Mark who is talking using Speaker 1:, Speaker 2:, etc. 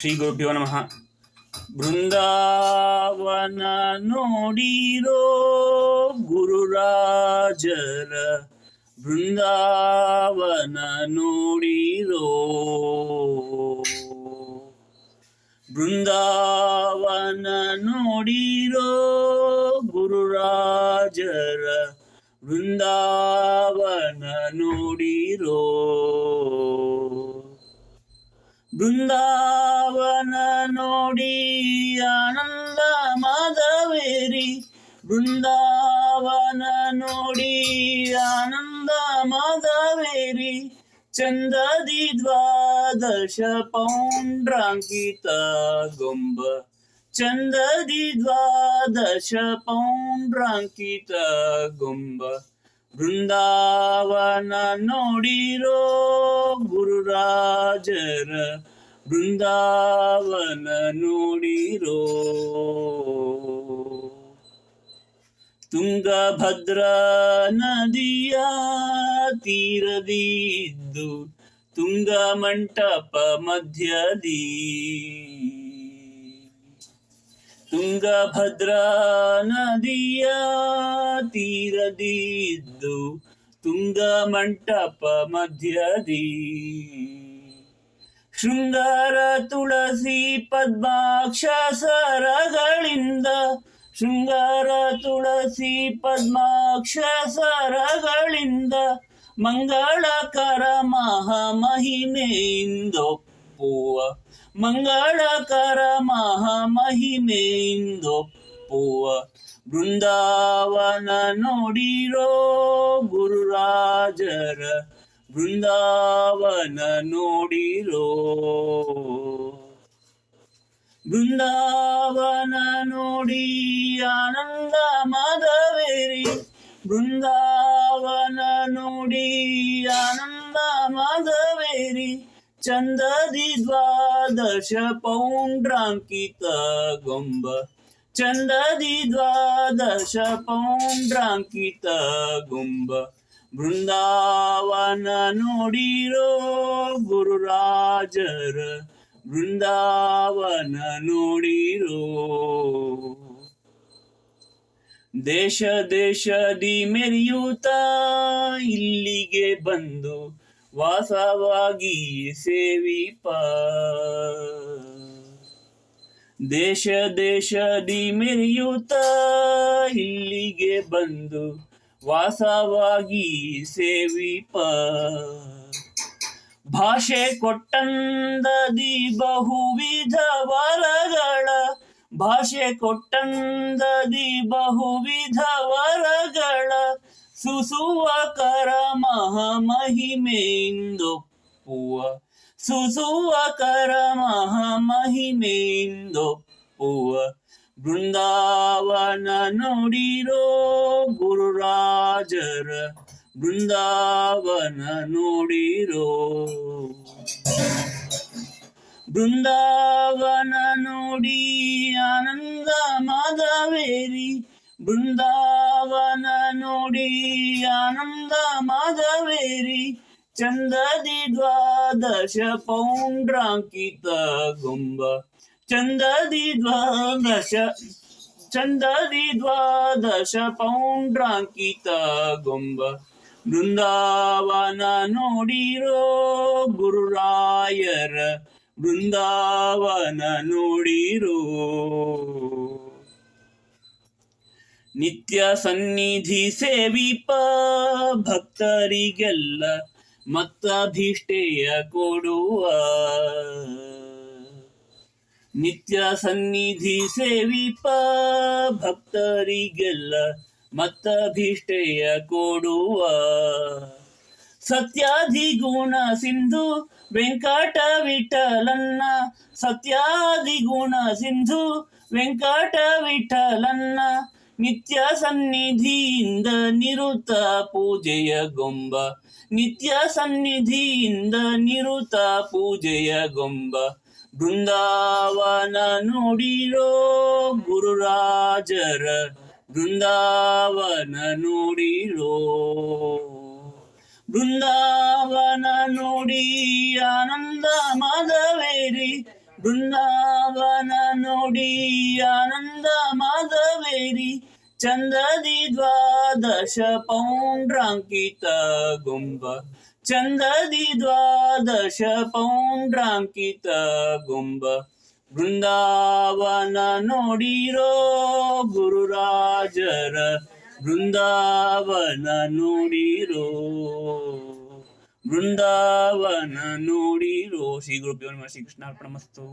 Speaker 1: ಶ್ರೀ ಗುರುಭ್ಯೋ ನಮಃ ಬೃಂದಾವನ ನೋಡಿರೋ ಗುರುರಾಜರ ಬೃಂದಾವನ ನೋಡಿರೋ ಬೃಂದಾವನ ನೋಡಿರೋ ಗುರುರಾಜರ ಬೃಂದಾವನ ನೋಡಿರೋ ಬೃಂದಾವನ ನೋಡಿ ಆನಂದ ಮಾಧವೇರಿ ಬೃಂದಾವನ ನೋಡಿ ಆನಂದ ಮಾಧವೇರಿ ಚಂದದಿ ದ್ವಾದಶ ಪೌಂಡ್ರಾಂಕಿತ ಗೊಂಬ ಚಂದದಿ ದ್ವಾದಶ ಪೌಂಡ್ರಾಂಕಿತ ಗೊಂಬ ಬೃಂದಾವನ ನೋಡಿರೋ ಗುರುರಾಜರ ಬೃಂದಾವನ ನೋಡಿರೋ. ತುಂಗಭದ್ರ ನದಿಯ ತೀರದಿದ್ದು ತುಂಗ ಮಂಟಪ ಮಧ್ಯದಿ. ತುಂಗಭದ್ರ ನದಿಯ ತೀರದಿದ್ದು ತುಂಗ ಮಂಟಪ ಮಧ್ಯದಿ. ಶೃಂಗಾರ ತುಳಸಿ ಪದ್ಮಾಕ್ಷ ಸರಗಳಿಂದ, ಶೃಂಗಾರ ತುಳಸಿ ಪದ್ಮಾಕ್ಷ ಸರಗಳಿಂದ, ಮಂಗಳಕರ ಮಹಾಮಹಿಮೆಯಿಂದೊಪ್ಪುವ ಮಂಗಳಕರ ಮಹಾಮಹಿಮೆಯಿಂದೊಪ್ಪುವ ಬೃಂದಾವನ ನೋಡಿರೋ ಗುರುರಾಜರ ಬೃಂದಾವನ ನೋಡಿರೋ ಬೃಂದಾವನ ನೋಡಿ ಆನಂದ ಮಾಧವೇರಿ ಬೃಂದಾವನ ನೋಡಿ ಆನಂದ ಮಾಧವೇರಿ ಚಂದದಿ ದ್ವಾದಶ ಪೌಂಡ್ರಾಂಕಿತ ಗೊಂಬ ಚಂದದಿ ದ್ವಾದಶ ಪೌಂಡ್ರಾಂಕಿತ ಗೊಂಬ ಬೃಂದಾವನ ನೋಡಿರೋ ಗುರುರಾಜರ ಬೃಂದಾವನ ನೋಡಿರೋ. ದೇಶ ದೇಶದಿ ಮೆರೆಯುತ್ತ ಇಲ್ಲಿಗೆ ಬಂದು ವಾಸವಾಗಿ ಸೇವಿಪ. ದೇಶ ದೇಶದಿ ಮೆರೆಯುತ್ತ ಇಲ್ಲಿಗೆ ಬಂದು ವಾಸವಾಗಿ ಸೇವಿಪ ಭಾಷೆ ಕೊಟ್ಟಂದದಿ ಬಹುವಿಧ ವರಗಳ ಭಾಷೆ ಕೊಟ್ಟಂದದಿ ಬಹುವಿಧ ವರಗಳ ಸುಸುವಕರ ಮಹಾಮಹಿಮೆಯಿಂದೊಪ್ಪುವ ಸುಸುವಕರ ಮಹಾಮಹಿಮೆಯಿಂದೊಪ್ಪುವ ಬೃಂದಾವನ ನೋಡಿರೋ ಗುರುರಾಜರ ಬೃಂದಾವನ ನೋಡಿರೋ ಬೃಂದಾವನ ನೋಡಿ ಆನಂದ ಮಾಧವೇರಿ. ಬೃಂದಾವನ ನೋಡಿ ಆನಂದ ಮಾಧವೇರಿ. ಚಂದದಿ ದ್ವಾದಶ ಪೌಂಡ್ರಾಂಕಿತ ಗೊಂಬ ಚಂದದಿ ದ್ವಾದಶ ಚಂದದಿ ದ್ವಾದಶ ಪೌಂಡ್ರಾಂಕಿತ ಗೊಂಬ. ಬೃಂದಾವನ ನೋಡಿರೋ ಗುರುರಾಯರ, ಬೃಂದಾವನ ನೋಡಿರೋ ನಿತ್ಯ ಸನ್ನಿಧಿ ಸೇವಿಪ ಭಕ್ತರಿಗೆಲ್ಲ ಮತ್ತಭೀಷ್ಟೆಯ ಕೊಡುವ ನಿತ್ಯ ಸನ್ನಿಧಿ ಸೇವಿಪ ಭಕ್ತರಿಗೆಲ್ಲ ಮತ್ತಭೀಷ್ಟೆಯ ಕೊಡುವ. ಸತ್ಯಾಧಿ ಗುಣ ಸಿಂಧು ವೆಂಕಟ ವಿಠಲನ್ನ ಸತ್ಯಾಧಿ ಗುಣ ಸಿಂಧು ವೆಂಕಟ ವಿಠಲನ್ನ ನಿತ್ಯ ಸನ್ನಿಧಿಯಿಂದ ನಿರುತ ಪೂಜೆಯ ಗೊಂಬ. ನಿತ್ಯ ಸನ್ನಿಧಿಯಿಂದ ನಿರುತ ಪೂಜೆಯ ಗೊಂಬ. ಬೃಂದಾವನ ನೋಡಿರೋ ಗುರುರಾಜರ ಬೃಂದಾವನ ನೋಡಿರೋ ಬೃಂದಾವನ ನೋಡಿ ಆನಂದ ಮಾಧವೇರಿ ಬೃಂದಾವನ ನೋಡಿ ಆನಂದ ಮಾಧವೇರಿ ಚಂದದಿ ದ್ವಾದಶ ಪೌಂಡ್ರಾಂಕಿತ ಗುಂಬ ಚಂದದಿ ದ್ವಾದಶ ಪೌಂಡ್ರಾಂಕಿತ ಗುಂಬ ಬೃಂದಾವನ ನೋಡಿರೋ ಗುರುರಾಜರ ಬೃಂದಾವನ ನೋಡಿರೋ ಬೃಂದಾವನ ನೋಡಿರೋ ಶ್ರೀ ಗುರು ಶ್ರೀಕೃಷ್ಣ ಅರ್ಪಣ ಮಸ್ತು